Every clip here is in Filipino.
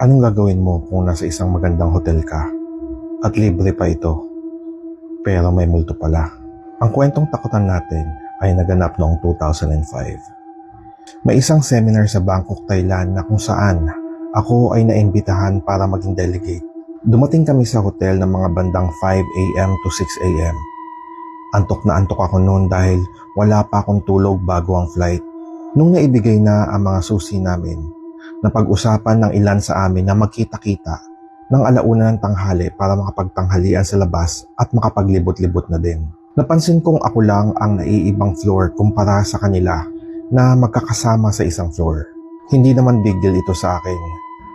Anong gagawin mo kung nasa isang magandang hotel ka at libre pa ito pero may multo pala? Ang kwentong takutan natin ay naganap noong 2005. May isang seminar sa Bangkok, Thailand na kung saan ako ay naimbitahan para maging delegate. Dumating kami sa hotel ng mga bandang 5 a.m. to 6 a.m. Antok na antok ako noon dahil wala pa akong tulog bago ang flight. Nung naibigay na ang mga susi namin, napag-usapan ng ilan sa amin na magkita-kita ng alauna ng tanghali para makapagtanghalian sa labas at makapaglibot-libot na din. Napansin kong ako lang ang naiibang floor kumpara sa kanila na magkakasama sa isang floor. Hindi naman big deal ito sa akin.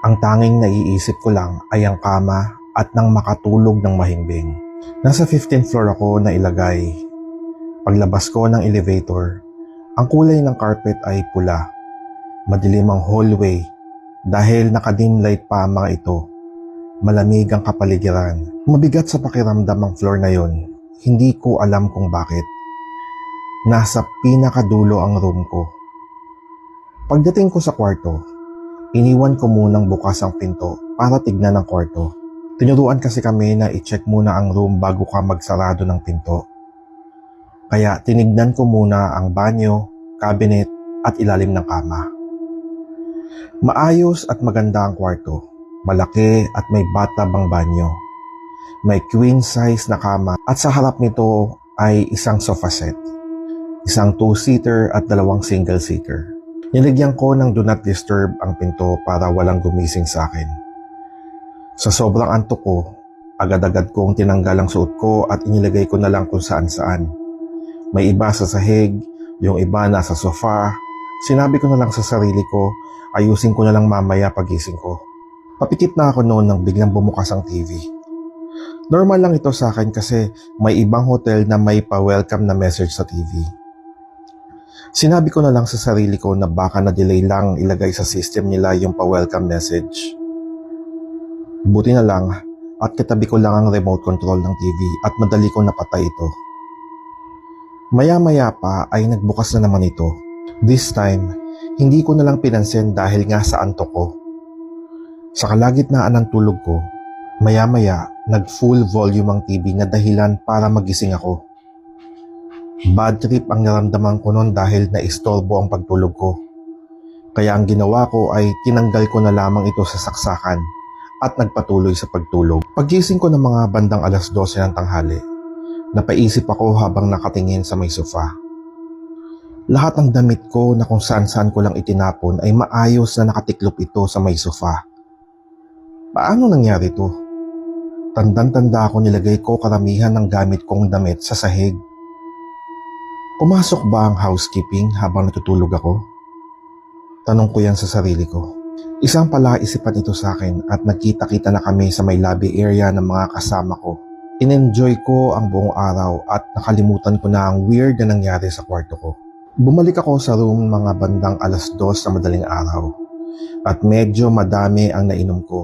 Ang tanging naiisip ko lang ay ang kama at nang makatulog ng mahimbing. Nasa 15th floor ako na ilagay. Paglabas ko ng elevator, ang kulay ng carpet ay pula. Madilim ang hallway dahil nakadim light pa ang mga ito. Malamig ang kapaligiran. Mabigat sa pakiramdam ang floor na yon. Hindi ko alam kung bakit. Nasa pinakadulo ang room ko. Pagdating ko sa kwarto, iniwan ko munang bukas ang pinto para tignan ang kwarto. Tinuruan kasi kami na i-check muna ang room bago ka magsarado ng pinto. Kaya tinignan ko muna ang banyo, cabinet at ilalim ng kama. Maayos at maganda ang kwarto. Malaki at may bathtub ang banyo. May queen size na kama at sa harap nito ay isang sofa set. Isang two-seater at dalawang single-seater. Nilagyan ko ng do not disturb ang pinto para walang gumising sa akin. Sa sobrang antok ko, agad-agad kong tinanggal ang suot ko at inilagay ko na lang kung saan-saan. May iba sa sahig, yung iba nasa sofa. Sinabi ko na lang sa sarili ko, ayusin ko na lang mamaya pagising ko. Papikit na ako noon nang biglang bumukas ang TV. Normal lang ito sa akin kasi may ibang hotel na may pa-welcome na message sa TV. Sinabi ko na lang sa sarili ko na baka na-delay lang ilagay sa system nila yung pa-welcome message. Buti na lang at katabi ko lang ang remote control ng TV at madali kong napatay ito. Maya-maya pa ay nagbukas na naman ito. This time, hindi ko na lang pinansin dahil nga sa antok ko. Sa kalagitnaan ng tulog ko, maya-maya nag full volume ang TV na dahilan para magising ako. Bad trip ang naramdaman ko noon dahil naistorbo ang pagtulog ko. Kaya ang ginawa ko ay tinanggal ko na lamang ito sa saksakan at nagpatuloy sa pagtulog. Pagising ko ng mga bandang alas 12 ng tanghali, napaisip ako habang nakatingin sa may sofa. Lahat ng damit ko na kung saan-saan ko lang itinapon ay maayos na nakatiklop ito sa may sofa. Paano nangyari to? Tandang-tanda ako nilagay ko karamihan ng gamit kong damit sa sahig. Pumasok ba ang housekeeping habang natutulog ako? Tanong ko yan sa sarili ko. Isang palaisipan ito sa akin at nagkita-kita na kami sa may lobby area ng mga kasama ko. In-enjoy ko ang buong araw at nakalimutan ko na ang weird na nangyari sa kwarto ko. Bumalik ako sa room mga bandang alas dos sa madaling araw at medyo madami ang nainom ko.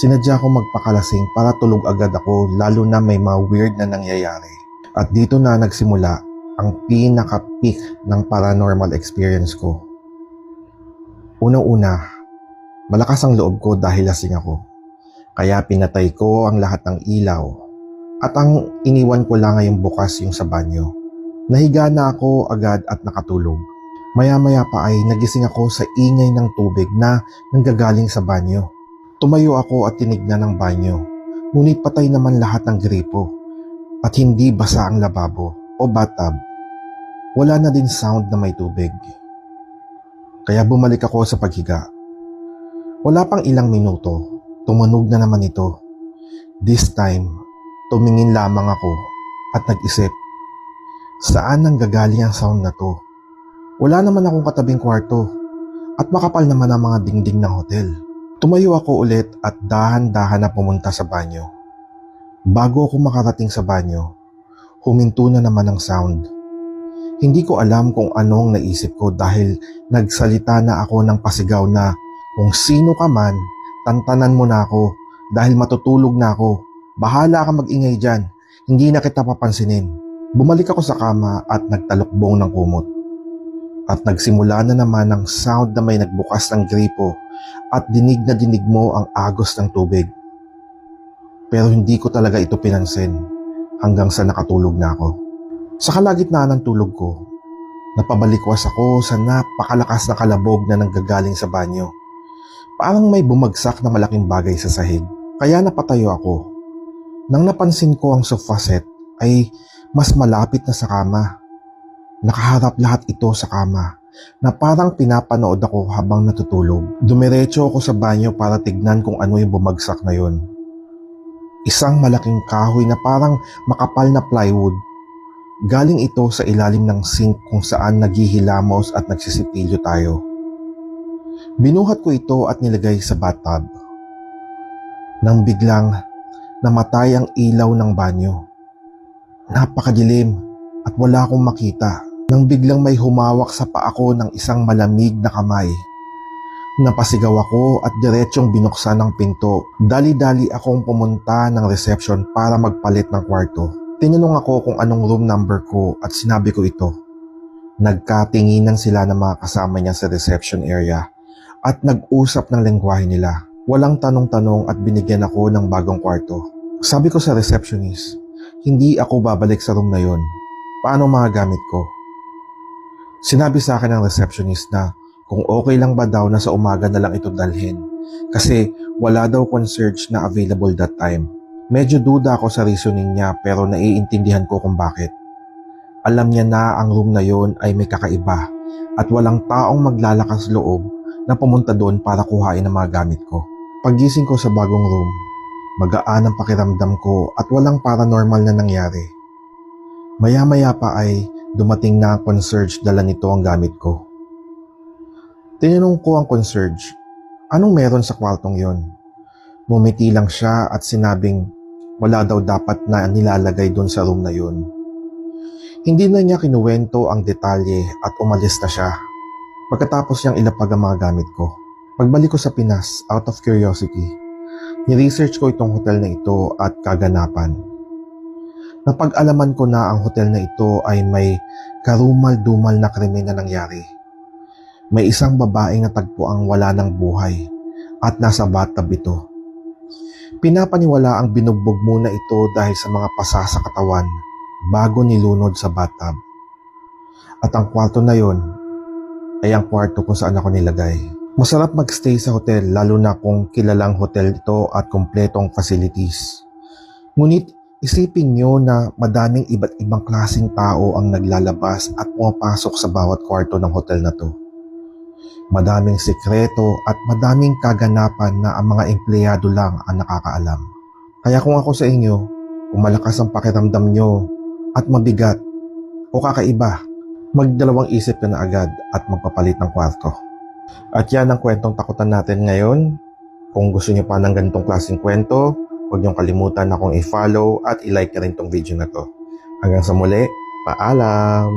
Sinadya ko magpakalasing para tulog agad ako lalo na may mga weird na nangyayari. At dito na nagsimula ang pinaka-peak ng paranormal experience ko. Unang-una, malakas ang loob ko dahil lasing ako. Kaya pinatay ko ang lahat ng ilaw at ang iniwan ko lang ngayong bukas yung sa banyo. Nahiga na ako agad at nakatulog. Maya-maya pa ay nagising ako sa ingay ng tubig na nanggagaling sa banyo. Tumayo ako at tinignan ang banyo. Ngunit patay naman lahat ng gripo at hindi basa ang lababo o bathtub. Wala na din sound na may tubig. Kaya bumalik ako sa paghiga. Wala pang ilang minuto, tumunog na naman ito. This time, tumingin lamang ako at nag-isip, saan nang gagaling ang sound na to? Wala naman akong katabing kwarto at makapal naman ang mga dingding ng hotel. Tumayo ako ulit at dahan-dahan na pumunta sa banyo. Bago ako makarating sa banyo, huminto na naman ang sound. Hindi ko alam kung anong naisip ko dahil nagsalita na ako ng pasigaw na kung sino ka man, tantanan mo na ako dahil matutulog na ako. Bahala ka magingay dyan, hindi na kita papansinin. Bumalik ako sa kama at nagtalokbong ng kumot. At nagsimula na naman ang sound na may nagbukas ng gripo at dinig na dinig mo ang agos ng tubig. Pero hindi ko talaga ito pinansin hanggang sa nakatulog na ako. Sa kalagitnaan ng tulog ko, napabalikwas ako sa napakalakas na kalabog na nanggagaling sa banyo. Parang may bumagsak na malaking bagay sa sahig. Kaya napatayo ako. Nang napansin ko ang sofa set ay mas malapit na sa kama. Nakaharap lahat ito sa kama na parang pinapanood ako habang natutulog. Dumiretso ako sa banyo para tignan kung ano yung bumagsak na yun. Isang malaking kahoy na parang makapal na plywood. Galing ito sa ilalim ng sink kung saan naghihilamos at nagsisipilyo tayo. Binuhat ko ito at nilagay sa bathtub. Nang biglang namatay ang ilaw ng banyo. Napakadilim at wala akong makita nang biglang may humawak sa paa ko ng isang malamig na kamay. Napasigaw ako at diretsyong binuksan ng pinto. Dali-dali akong pumunta ng reception para magpalit ng kwarto. Tinanong ako kung anong room number ko at sinabi ko ito. Nagkatinginan sila ng mga kasama niya sa reception area at nag-usap ng lengguwahe nila. Walang tanong-tanong at binigyan ako ng bagong kwarto. Sabi ko sa receptionist, hindi ako babalik sa room na yon. Paano mga gamit ko? Sinabi sa akin ng receptionist na kung okay lang ba daw na sa umaga na lang ito dalhin kasi wala daw concierge na available that time. Medyo duda ako sa reasoning niya pero naiintindihan ko kung bakit. Alam niya na ang room na yon ay may kakaiba at walang taong maglalakas loob na pumunta doon para kuhain ang mga gamit ko. Paggising ko sa bagong room, magaan ang pakiramdam ko at walang paranormal na nangyari. Maya-maya pa ay dumating na ang concierge dala nito ang gamit ko. Tinanong ko ang concierge, anong meron sa kwartong yon? Mumiti lang siya at sinabing wala daw dapat na nilalagay doon sa room na yon. Hindi na niya kinuwento ang detalye at umalis na siya. Pagkatapos niyang ilapag ang mga gamit ko. Pagbalik ko sa Pinas, out of curiosity, ni-research ko itong hotel na ito at kaganapan. Napag-alaman ko na ang hotel na ito ay may karumal-dumal na krimen na nangyari. May isang babaeng natagpo ang wala ng buhay at nasa bathtub ito. Pinapaniwala ang binugbog muna ito dahil sa mga pasa sa katawan bago nilunod sa bathtub. At ang kwarto na yon ay ang kwarto kung saan ako nilagay. Masarap magstay sa hotel lalo na kung kilalang hotel ito at kompletong facilities. Ngunit isipin nyo na madaming iba't ibang klasing tao ang naglalabas at pumapasok sa bawat kwarto ng hotel na to. Madaming sikreto at madaming kaganapan na ang mga empleyado lang ang nakakaalam. Kaya kung ako sa inyo, kung malakas ang pakiramdam nyo at mabigat o kakaiba, magdalawang isip ka na agad at magpapalit ng kwarto. At yan ang kwentong takutan natin ngayon. Kung gusto niyo pa ng ganitong klaseng kwento, huwag niyong kalimutan na akong i-follow at i-like na rin tong video na to. Hanggang sa muli, paalam!